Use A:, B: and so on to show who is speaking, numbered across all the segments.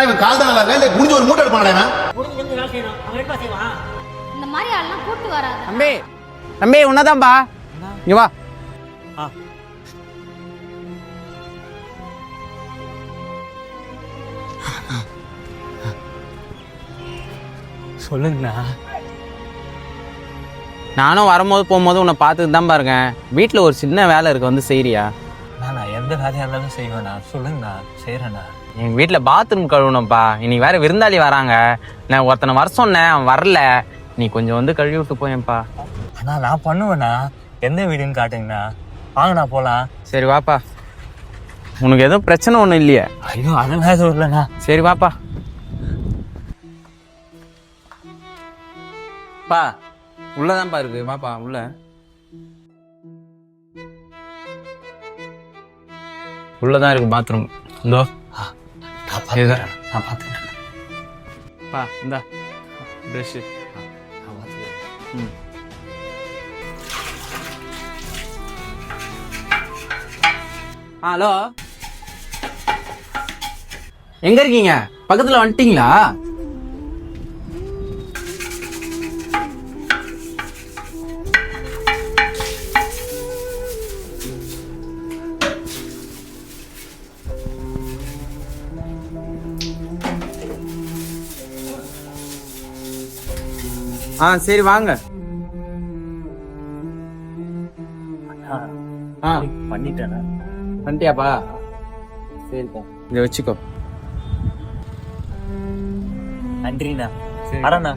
A: ஆனா இவன் கால் தான் நல்லா இல்ல குடிஞ்சு ஒரு மூட்டை எடுப்பானே இவன்?
B: முடிஞ்சு நிமிஷம் வேலை செய்யணும் அவன் எடுப்பா செய்வான்
C: இந்த மாதிரி ஆள்லாம் கூட்டு வராத.
D: தம்பி தம்பி உன்னதான்பா. இங்க வா.
E: சொல்லுங்கண்ணா.
D: நானும் வரும்போது போகும்போது உன்னை பார்த்துட்டு தான் பாருங்க வீட்டில் ஒரு சின்ன வேலை இருக்கு வந்து
E: நான் எந்த வேலையாக இருந்தாலும் செய்வேண்ணா சொல்லுங்கண்ணா செய்கிறேண்ணா
D: எங்கள் வீட்டில் பாத்ரூம் கழுவணும்ப்பா இன்னைக்கு வேற விருந்தாளி வராங்க. நான் ஒருத்தனை வர சொன்னேன் அவன் வரல. நீ கொஞ்சம் வந்து கழுவி விட்டு போயேன்ப்பா.
E: அண்ணா நான் பண்ணுவேண்ணா. எந்த வீடுன்னு காட்டுங்கண்ணா. வாங்கண்ணா போகலாம்
D: சரி வாப்பா. உனக்கு எதுவும் பிரச்சனை ஒன்றும் இல்லையே?
E: ஐயோ அதெல்லாம் எதுவும் இல்லைண்ணா.
D: சரி வாப்பா. பா உள்ளதான்ப்பா இருக்கு. வாப்பா உள்ள. உள்ளே தான் இருக்குது பாத்ரூம் இந்தோ. இதுதான்
E: நான் பார்த்துக்கிறேன்.
D: பா இந்தா.
E: Fresh
D: hello. எங்கே இருக்கீங்க? பக்கத்தில் வந்துட்டீங்களா? ஆ சரி வாங்க. ஆ
E: பண்ணிட்டேண்ணா
D: வந்துட்டியாப்பா சரிப்பா இதை வச்சுக்கோ.
E: நன்றிண்ணா.
D: சரி.
E: வரேண்ணா.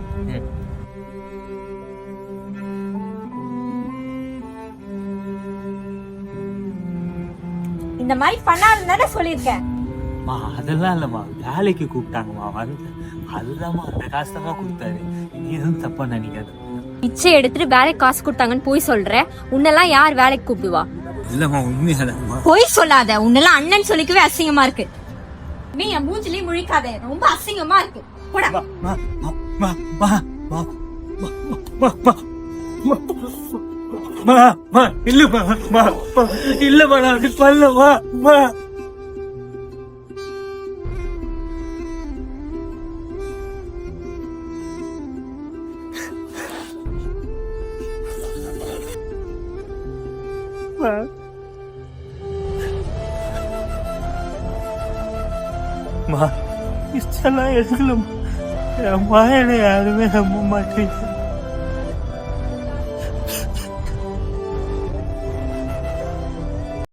F: இந்த மாதிரி பண்ணாதுன்னு தானே சொல்லியிருக்கேன்.
E: மா அதெல்லாம் இல்லைம்மா. வேலைக்கு கூப்பிட்டாங்கம்மா. வந்து அதுதாம்மா அந்த காசு தான் கொடுத்தாரு. நீ எதுவும் தப்பா நினைக்காது.
F: பிச்சை எடுத்துட்டு வேலைக்கு காசு கொடுத்தாங்கன்னு போய் சொல்ற. உன்னெல்லாம் யார் வேலைக்கு கூப்பிடுவா?
E: இல்லைம்மா உண்மையாலம்மா
F: போய் சொல்லாத. உன்னெல்லாம் அண்ணன் சொல்லிக்கவே அசிங்கமா இருக்கு. நீ என் மூஞ்சிலையும் முழிக்காத. ரொம்ப அசிங்கமா இருக்கு. போடா.
E: மா மா மா மா மா. માં માં, it's a liar, alam. Kaya mahal na yan, may hamong matay.